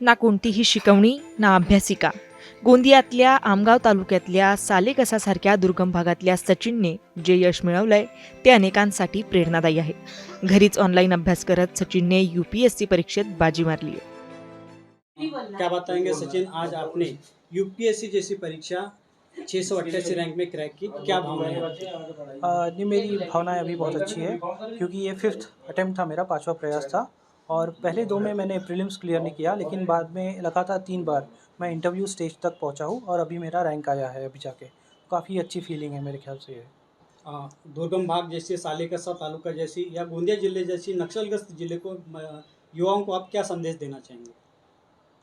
ना कोणतीही शिकवणी ना अभ्यासिका. गोंदियातल्या आमगाव तालुक्यातल्या सालेकसासारख्या दुर्गम भागातल्या सचिनने जे यश मिळवलंय ते अनेकांसाठी प्रेरणादायी आहे. घरीच ऑनलाईन अभ्यास करत सचिनने यू पी एस सी परीक्षेत बाजी मारली आहे. क्या बताएंगे सचिन आज आपने यूपीएससी जैसी परीक्षा छः सौ अट्ठासी रैंक में क्रैक की क्या भावना है? जी मेरी भावनाएं अभी बहुत अच्छी है क्योंकि ये फिफ्थ अटेम्प्ट था मेरा पांचवा प्रयास था। और पहले दो में मैंने प्रीलिम्स क्लियर नहीं किया लेकिन बाद में लगातार तीन बार मैं इंटरव्यू स्टेज तक पहुँचा हूँ और अभी मेरा रैंक आया है अभी जाके। काफ़ी अच्छी फीलिंग है मेरे ख्याल से ये। दुर्गम भाग जैसे सालेकसा तालुका जैसी या गोंदिया ज़िले जैसी नक्सलग्रस्त ज़िले को युवाओं को आप क्या संदेश देना चाहेंगे?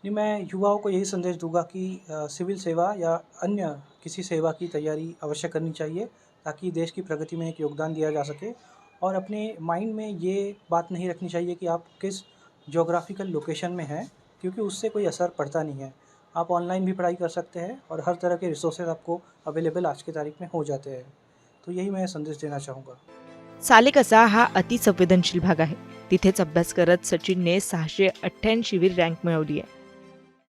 नहीं मैं युवाओं को यही संदेश दूँगा कि सिविल सेवा या अन्य किसी सेवा की तैयारी अवश्य करनी चाहिए ताकि देश की प्रगति में एक योगदान दिया जा सके और अपने माइंड में ये बात नहीं रखनी चाहिए कि आप किस जोग्राफिकल लोकेशन में हैं क्योंकि उससे कोई असर पड़ता नहीं है। आप ऑनलाइन भी पढ़ाई कर सकते हैं और हर तरह के रिसोर्सेज आपको अवेलेबल आज की तारीख में हो जाते हैं। तो यही मैं संदेश देना चाहूँगा। सालेकसा हा अतिसंवेदनशील भाग आहे. तिथेच अभ्यास करत सचिनने सहाशे अठ्ठ्याऐंशीवी रँक मिळवली आहे.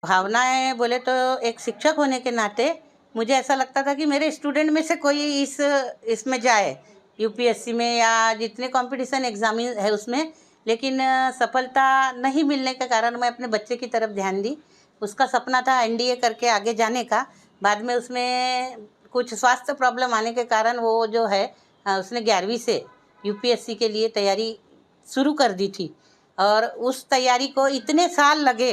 भावनाएँ बोले तो एक शिक्षक होने के नाते मुझे ऐसा लगता था कि मेरे स्टूडेंट में से कोई इस इसमें जाए. यूपीएससी में या जितने कंपटीशन एग्ज़ाम है उसमें, लेकिन सफलता नहीं मिलने के कारण मैं अपने बच्चे की तरफ़ ध्यान दी। उसका सपना था एनडीए करके आगे जाने का। बाद में उसमें कुछ स्वास्थ्य प्रॉब्लम आने के कारण वो जो है उसने ग्यारहवीं से यूपीएससी के लिए तैयारी शुरू कर दी थी। और उस तैयारी को इतने साल लगे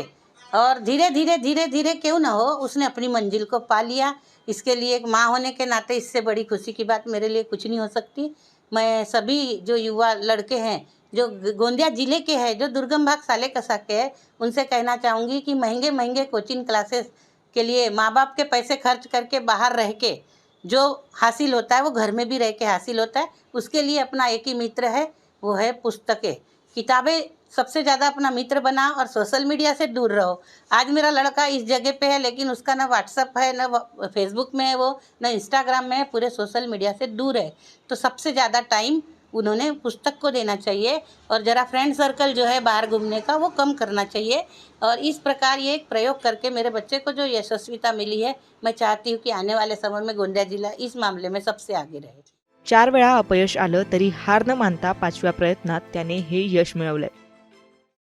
और धीरे धीरे धीरे धीरे क्यों ना हो, उसने अपनी मंजिल को पा लिया। इसके लिए एक माँ होने के नाते इससे बड़ी खुशी की बात मेरे लिए कुछ नहीं हो सकती। मैं सभी जो युवा लड़के हैं, जो गोंदिया ज़िले के हैं, जो दुर्गम भाग साले कसा के हैं, उनसे कहना चाहूँगी कि महँगे महँगे कोचिंग क्लासेस के लिए माँ बाप के पैसे खर्च करके बाहर रह के जो हासिल होता है, वो घर में भी रह के हासिल होता है। उसके लिए अपना एक ही मित्र है, वो है पुस्तकें। किताबें सबसे ज़्यादा अपना मित्र बना और सोशल मीडिया से दूर रहो। आज मेरा लड़का इस जगह पे है, लेकिन उसका ना व्हाट्सअप है, ना फेसबुक में है वो, ना इंस्टाग्राम में है, पूरे सोशल मीडिया से दूर है। तो सबसे ज़्यादा टाइम उन्होंने पुस्तक को देना चाहिए और ज़रा फ्रेंड सर्कल जो है बाहर घूमने का वो कम करना चाहिए। और इस प्रकार ये एक प्रयोग करके मेरे बच्चे को जो यशस्विता मिली है, मैं चाहती हूँ कि आने वाले समय में गोंदिया जिला इस मामले में सबसे आगे रहे। चार वेळा अपयश आलं तरी हार न मानता पाचव्या प्रयत्नात त्याने हे यश मिळवलंय.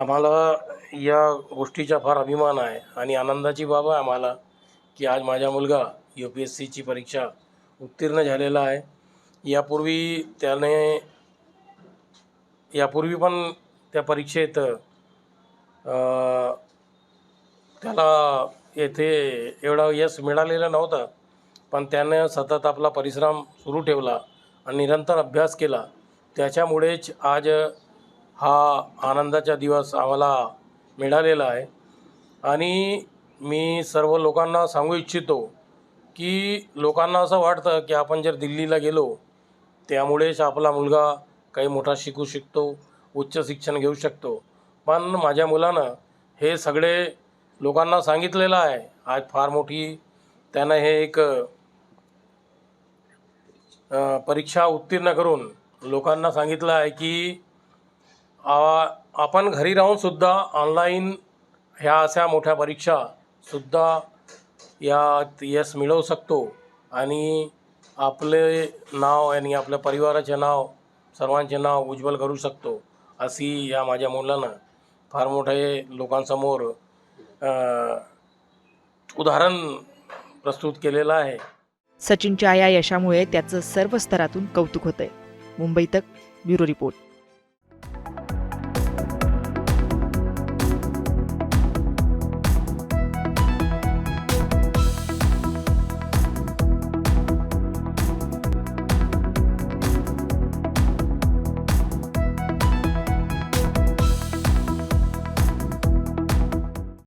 आम्हाला या गोष्टीचा फार अभिमान आहे आणि आनंदाची बाब आहे आम्हाला की आज माझा मुलगा यू पी एस सीची परीक्षा उत्तीर्ण झालेला आहे. यापूर्वी त्याने यापूर्वी पण त्या परीक्षेत त्याला येथे एवढा यश मिळालेलं नव्हतं. पण त्यानं सतत आपला परिश्रम सुरू ठेवला. आणि निरंतर अभ्यास केला. त्याच्यामुळेच आज हा आनंदाचा दिवस आम्हाला मिळालेला आहे. आणि मी सर्व लोकांना सांगू इच्छितो की लोकांना असं वाटतं की आपण जर दिल्लीला गेलो त्यामुळेच आपला मुलगा काही मोठा शिकू शकतो उच्च शिक्षण घेऊ शकतो. पण माझ्या मुलानं हे सगळे लोकांना सांगितलेलं आहे. आज फार मोठी त्यानं हे एक परीक्षा उत्तीर्ण करून लोकांना सांगितलं आहे की आपण घरी राहूनसुद्धा ऑनलाईन ह्या अशा मोठ्या परीक्षासुद्धा यात यश मिळवू शकतो. आणि आपले नाव आणि आपल्या परिवाराचे नाव सर्वांचे नाव उज्ज्वल करू शकतो अशी या माझ्या मुलानं फार मोठे लोकांसमोर उदाहरण प्रस्तुत केलेलं आहे. सचिनच्या या यशामुळे त्याचं सर्व स्तरातून कौतुक होतंय. मुंबई तक ब्युरो रिपोर्ट.